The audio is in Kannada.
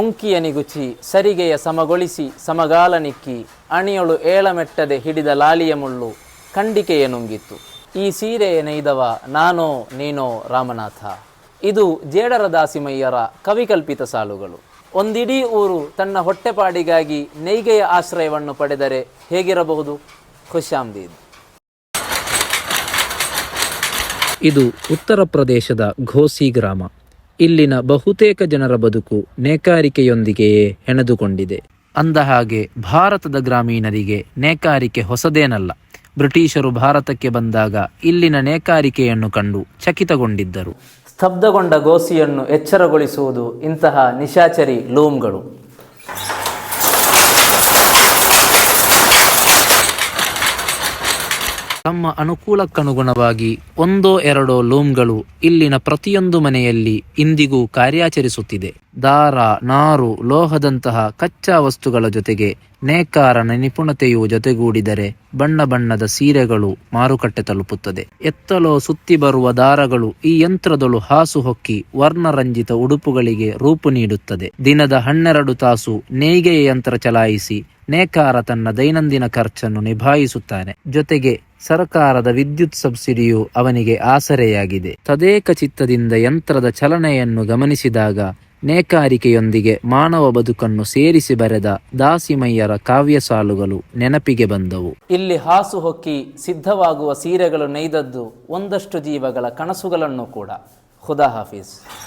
ಉಂಕಿಯ ನಿಗುಚಿ ಸರಿಗೆಯ ಸಮಗೊಳಿಸಿ ಸಮಗಾಲ ನಿಕ್ಕಿ ಅಣಿಯೊಳು ಏಳಮೆಟ್ಟದೆ ಹಿಡಿದ ಲಾಲಿಯ ಮುಳ್ಳು ಖಂಡಿಕೆಯ ನುಂಗಿತ್ತು. ಈ ಸೀರೆಯ ನೈದವ ನಾನೋ, ನೀನೋ ರಾಮನಾಥ. ಇದು ಜೇಡರ ದಾಸಿಮಯ್ಯರ ಕವಿಕಲ್ಪಿತ ಸಾಲುಗಳು. ಒಂದಿಡೀ ಊರು ತನ್ನ ಹೊಟ್ಟೆಪಾಡಿಗಾಗಿ ನೈಗೆಯ ಆಶ್ರಯವನ್ನು ಪಡೆದರೆ ಹೇಗಿರಬಹುದು? ಖುಷಾಮ್ದೀದ್ ಇದು ಉತ್ತರ ಪ್ರದೇಶದ ಘೋಸಿ ಗ್ರಾಮ. ಇಲ್ಲಿನ ಬಹುತೇಕ ಜನರ ಬದುಕು ನೇಕಾರಿಕೆಯೊಂದಿಗೆಯೇ ಹೆಣೆದುಕೊಂಡಿದೆ. ಅಂದಹಾಗೆ ಭಾರತದ ಗ್ರಾಮೀಣರಿಗೆ ನೇಕಾರಿಕೆ ಹೊಸದೇನಲ್ಲ. ಬ್ರಿಟಿಷರು ಭಾರತಕ್ಕೆ ಬಂದಾಗ ಇಲ್ಲಿನ ನೇಕಾರಿಕೆಯನ್ನು ಕಂಡು ಚಕಿತಗೊಂಡಿದ್ದರು. ಸ್ತಬ್ಧಗೊಂಡ ಗೋಸಿಯನ್ನು ಎಚ್ಚರಗೊಳಿಸುವುದು ಇಂತಹ ನಿಶಾಚರಿ ಲೂಮ್ಗಳು. ತಮ್ಮ ಅನುಕೂಲಕ್ಕನುಗುಣವಾಗಿ ಒಂದೋ ಎರಡೋ ಲೂಮ್ಗಳು ಇಲ್ಲಿನ ಪ್ರತಿಯೊಂದು ಮನೆಯಲ್ಲಿ ಇಂದಿಗೂ ಕಾರ್ಯಾಚರಿಸುತ್ತಿದೆ. ದಾರ, ನಾರು, ಲೋಹದಂತಹ ಕಚ್ಚಾ ವಸ್ತುಗಳ ಜೊತೆಗೆ ನೇಕಾರನ ನಿಪುಣತೆಯು ಜೊತೆಗೂಡಿದರೆ ಬಣ್ಣ ಬಣ್ಣದ ಸೀರೆಗಳು ಮಾರುಕಟ್ಟೆ ತಲುಪುತ್ತದೆ. ಎತ್ತಲೋ ಸುತ್ತಿ ಬರುವ ದಾರಗಳು ಈ ಯಂತ್ರದಳು ಹಾಸು ಹೊಕ್ಕಿ ವರ್ಣರಂಜಿತ ಉಡುಪುಗಳಿಗೆ ರೂಪು ನೀಡುತ್ತದೆ. ದಿನದ ಹನ್ನೆರಡು ತಾಸು ನೇಯ್ಗೆಯ ಯಂತ್ರ ಚಲಾಯಿಸಿ ನೇಕಾರ ತನ್ನ ದೈನಂದಿನ ಖರ್ಚನ್ನು ನಿಭಾಯಿಸುತ್ತಾನೆ. ಜೊತೆಗೆ ಸರ್ಕಾರದ ವಿದ್ಯುತ್ ಸಬ್ಸಿಡಿಯು ಅವನಿಗೆ ಆಸರೆಯಾಗಿದೆ. ತದೇಕ ಚಿತ್ತದಿಂದ ಯಂತ್ರದ ಚಲನೆಯನ್ನು ಗಮನಿಸಿದಾಗ ನೇಕಾರಿಕೆಯೊಂದಿಗೆ ಮಾನವ ಬದುಕನ್ನು ಸೇರಿಸಿ ಬರೆದ ದಾಸಿಮಯ್ಯರ ಕಾವ್ಯ ಸಾಲುಗಳು ನೆನಪಿಗೆ ಬಂದವು. ಇಲ್ಲಿ ಹಾಸು ಹೊಕ್ಕಿ ಸಿದ್ಧವಾಗುವ ಸೀರೆಗಳು ನೇಯ್ದದ್ದು ಒಂದಷ್ಟು ಜೀವಗಳ ಕನಸುಗಳನ್ನು ಕೂಡ. ಖುದಾ ಹಾಫೀಸ್.